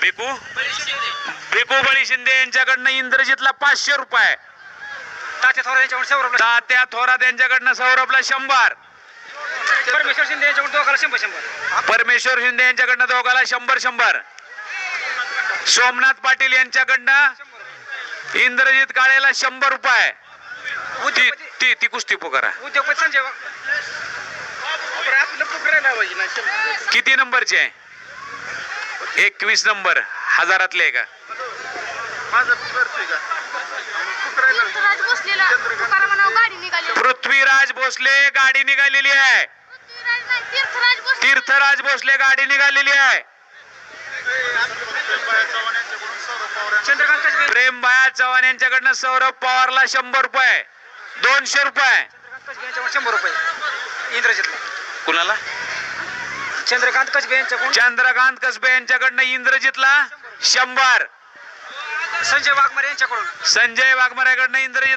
बिकू बिकू बळी शिंदे यांच्याकडनं इंद्रजितला पाचशे रुपये. तात्या थोरात यांच्याकडून सौरभला तात्या थोरात यांच्याकडनं सौरभला शंभर. परमेश्वर शिंदे यांच्याकडून दोघाला शंभर शंभर. परमेश्वर शिंदे यांच्याकडनं दोघाला शंभर शंभर. सोमनाथ पाटील यांच्याकडनं इंद्रजित काळेला शंभर रुपये. ती ती ती कुस्ती पुकारा. उद्योगपती संजय. किती नंबरचे? आहे एकवीस नंबर. हजारातले आहे का? पृथ्वीराज भोसले गाडी निघालेली आहे. पृथ्वीराज नाही, तीर्थराज बसले तीर्थराज भोसले गाडी निघालेली आहे. चंद्रकांत कसबे प्रेम बाया चव्हाण यांच्याकडनं सौरभ पवारला शंभर रुपये दोनशे रुपये. शंभर रुपये. इंद्रजितला. कुणाला? चंद्रकांत कसबे यांच्याकडून? चंद्रकांत कसबे यांच्याकडनं इंद्रजितला शंभर. संजय वाघमारे यांच्याकडून. संजय वाघमाऱ्याकडनं इंद्रजित